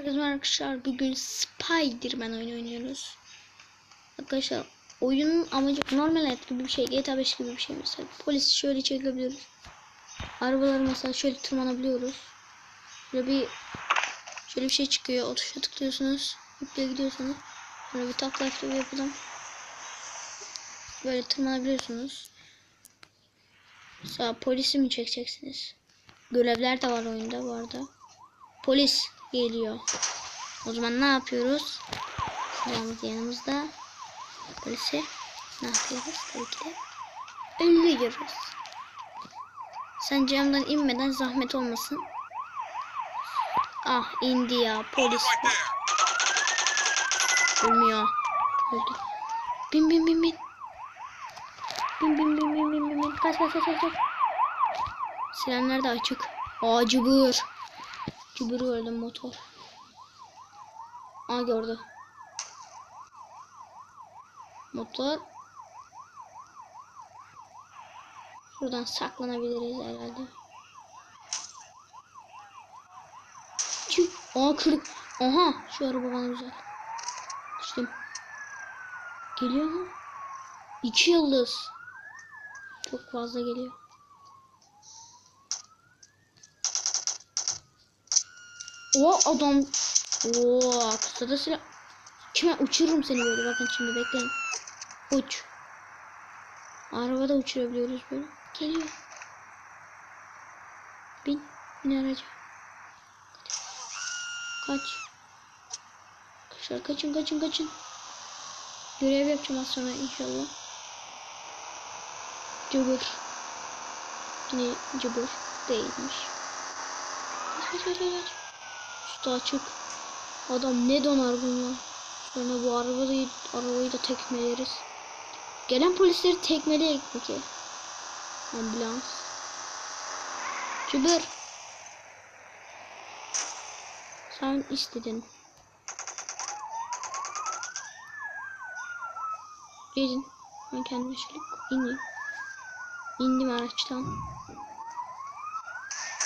Herkese arkadaşlar. Bugün Spider-Man oyunu oynuyoruz. Arkadaşlar oyunun amacı normal hayat gibi bir şey. GTA 5 gibi bir şey mesela. Polis şöyle çekebiliyoruz. Arabaları mesela şöyle tırmanabiliyoruz. Şöyle bir şöyle bir şey çıkıyor. O tuşa tıklıyorsunuz. İple gidiyorsunuz. Böyle bir takla yapıyor yapalım. Böyle tırmanabiliyorsunuz. Mesela polisi mi çekeceksiniz? Görevler de var oyunda bu arada. Polis geliyor. O zaman ne yapıyoruz? Silahımız yanımızda. Polisi ne yapıyoruz? Tabii ki de öldürüyoruz. Sen camdan inmeden zahmet olmasın. Ah indi ya polis. Ölmüyor. Öldü. Bin bin bin bin. Bin bin bin bin bin bin kaç kaç kaç. kaç. Sirenler de açık. Aa cıbır. Cıbır gördüm motor. Aa gördü. Motor. Buradan saklanabiliriz herhalde. Aa kırık. Aha şu araba bana güzel. Düştüm. Geliyor mu? İki yıldız. Çok fazla geliyor. O adam. Oo, kısada silah. Kime uçururum seni böyle bakın şimdi bekleyin. Uç. Arabada uçurabiliyoruz böyle. Geliyor. Bin. Bin araca. Kaç. Arkadaşlar kaçın kaçın kaçın. Görev yapacağım az sonra inşallah. Cıbır. Yine cıbır değilmiş. Kaç kaç kaç kaç. Üstü açık. Adam ne donar bunlar. Sonra bu arabayı, arabayı da tekmeleriz. Gelen polisleri tekmeleyek peki. Ambulans. Cıbır. Sen istedin. Gelin. Ben kendime şöyle ineyim. İndim araçtan.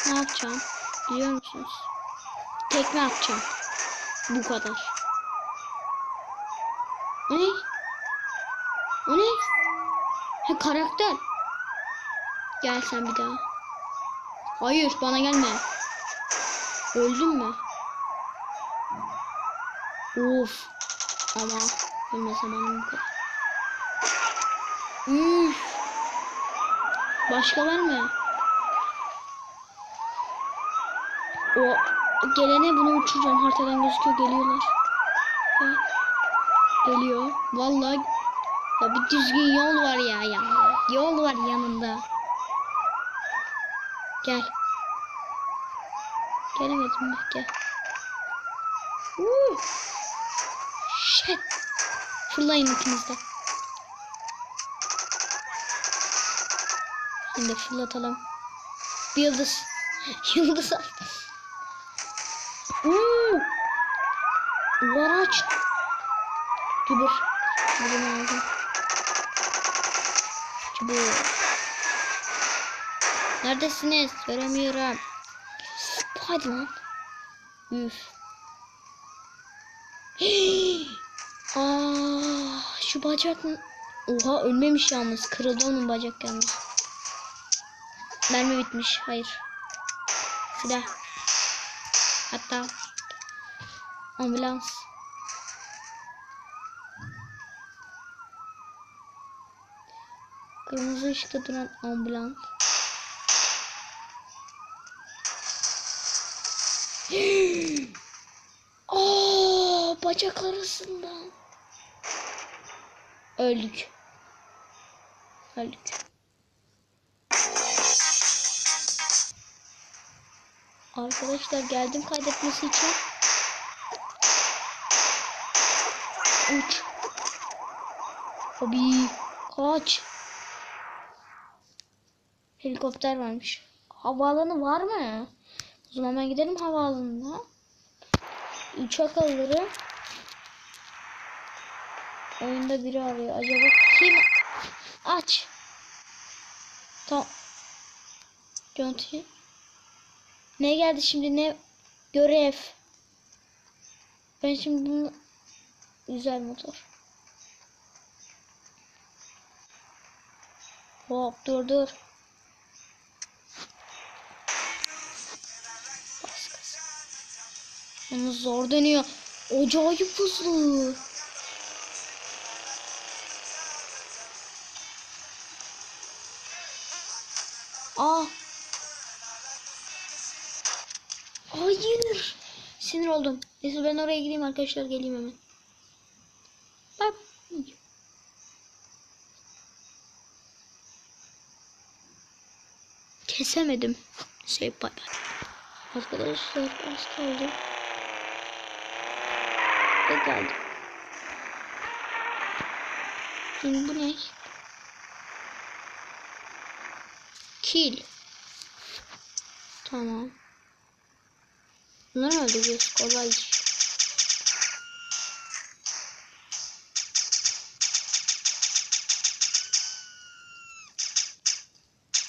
Ne yapacağım? Biliyor musunuz? Tekme atacağım. Bu kadar. O ne? O ne? Ha karakter. Gel sen bir daha. Hayır bana gelme. Öldün mü? Of. Ama ölme zamanım bu kadar. Üf. Başka var mı? O gelene bunu uçuracağım. Haritadan gözüküyor. Geliyorlar. Evet. Geliyor. Vallahi ya bir düzgün yol var ya yanında. Yol var yanında. Gel. Gelemedim bak gel. Uh. Shit. Fırlayın ikiniz. Şimdi fırlatalım. Bir yıldız. yıldız al. Uuu. Duvar aç. Cıbır. Bunu aldım. Cıbır. Neredesiniz? Göremiyorum. Hadi lan. Üf. Aa, şu bacak mı? Oha ölmemiş yalnız. Kırıldı onun bacak yalnız. Mermi bitmiş. Hayır. Silah. Hatta ambulans. Kırmızı ışıkta duran ambulans. Aa, bacak arasından. Öldük. Öldük. Arkadaşlar geldim kaydetmesi için. Uç. Abi kaç. Helikopter varmış. Havaalanı var mı? O zaman ben gidelim havaalanına. Uçak alırım. Oyunda biri arıyor. Acaba kim? Aç. Tamam. Jonty. Ne geldi şimdi ne? Görev. Ben şimdi bunu güzel motor. Hop dur dur. Onu zor dönüyor. Acayip hızlı. Aa. Hayır. Sinir oldum. Neyse ben oraya gideyim arkadaşlar geleyim hemen. Bak. Kesemedim. Şey bay bay. Arkadaşlar az kaldı. Ve geldim. Şimdi bu ne? Kill. Tamam. Bunları öldüreceğiz? Kolay iş.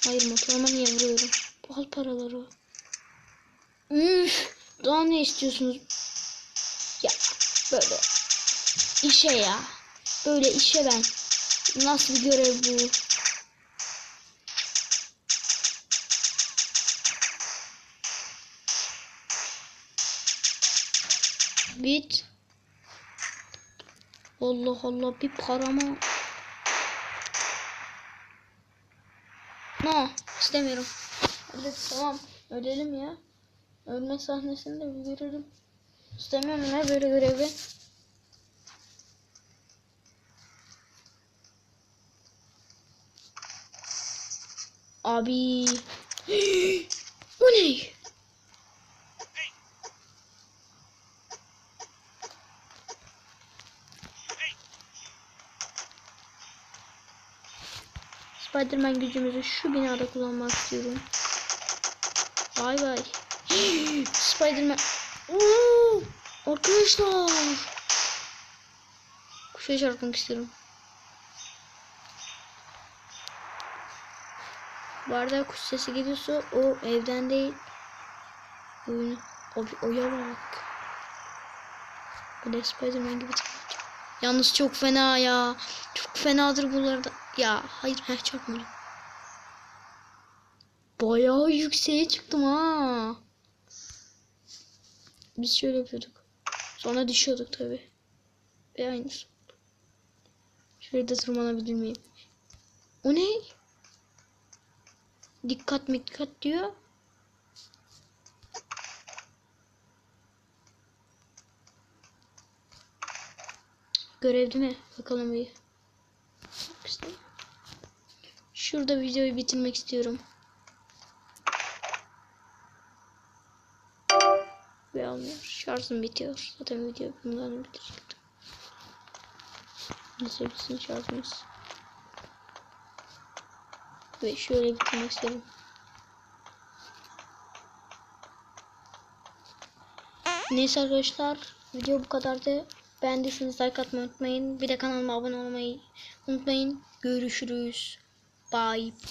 Hayır motoruma niye vuruyorum? Al paraları. Üf, daha ne istiyorsunuz? Ya böyle işe ya. Böyle işe ben. Nasıl bir görev bu? Bit. Allah Allah bir parama. No istemiyorum. Öyle, tamam ölelim ya. Ölme sahnesini de bir görelim. İstemiyorum ne böyle görevi. Abi. o ne? Spiderman gücümüzü şu binada kullanmak istiyorum. Vay vay. Spiderman. Oo! Arkadaşlar. Kuşa çarpmak istiyorum. Bu arada kuş sesi geliyorsa o evden değil. Oyunu. O oya bak. Böyle Spiderman gibi. Yalnız çok fena ya. Çok fenadır bunlarda. Ya hayır heh çarpmadım. Bayağı yükseğe çıktım ha. Biz şöyle yapıyorduk. Sonra düşüyorduk tabi. Ve aynısı. Şuraya da tırmanabilir miyim? O ne? Dikkat dikkat diyor. Görev değil mi? Bakalım bir. Şurada videoyu bitirmek istiyorum. Ve almıyor. Şarjım bitiyor. Zaten video bundan bitecekti. Neyse bitsin şarjımız. Ve şöyle bitirmek istiyorum. Neyse arkadaşlar video bu kadardı. Beğendiyseniz like atmayı unutmayın. Bir de kanalıma abone olmayı unutmayın. Görüşürüz. Bye.